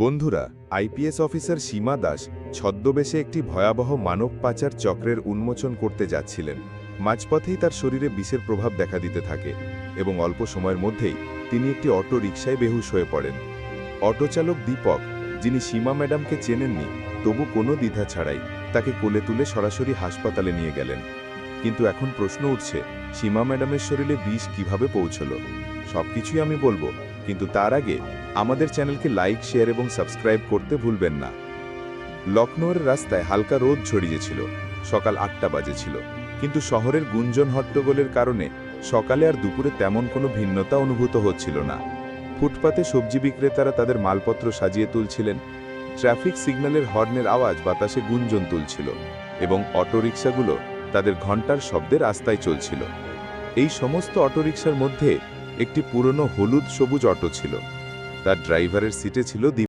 বন্ধুরা IPS officer সীমা দাস ছদ্মবেশে একটি ভয়াবহ মানব পাচার চক্রের উন্মোচন করতে যাচ্ছিলেন। মাঝপথেই তার শরীরে বিষের প্রভাব দেখা দিতে থাকে এবং অল্প সময়ের মধ্যেই তিনি একটি অটো রিকশায় বেহুশ হয়ে পড়েন। অটো চালক দীপক, যিনি সীমা ম্যাডামকে চেনেননি, তবু কোনো দ্বিধা ছাড়াই তাকে কোলে তুলে সরাসরি হাসপাতালে নিয়ে গেলেন। কিন্তু এখন প্রশ্ন উঠছে, সীমা ম্যাডামের শরীরে বিষ কীভাবে পৌঁছল? সবকিছুই আমি বলব, কিন্তু তার আগে আমাদের চ্যানেলকে লাইক, শেয়ার এবং সাবস্ক্রাইব করতে ভুলবেন না। লখনৌয়ের রাস্তায় হালকা রোদ ছড়িয়েছিল সকাল আটটা বাজেছিল। কিন্তু শহরের গুঞ্জন হট্টগোলের কারণে সকালে আর দুপুরে তেমন কোনো ভিন্নতা অনুভূত হচ্ছিল না। ফুটপাতে সবজি বিক্রেতারা তাদের মালপত্র সাজিয়ে তুলছিলেন। ট্রাফিক সিগন্যালের হর্নের আওয়াজ বাতাসে গুঞ্জন তুলছিল এবং অটোরিকশাগুলো তাদের ঘণ্টার শব্দের রাস্তায় চলছিল। এই সমস্ত অটোরিকশার মধ্যে একটি পুরনো হলুদ সবুজ অটো ছিল। তার ড্রাইভারের সিটে ছিল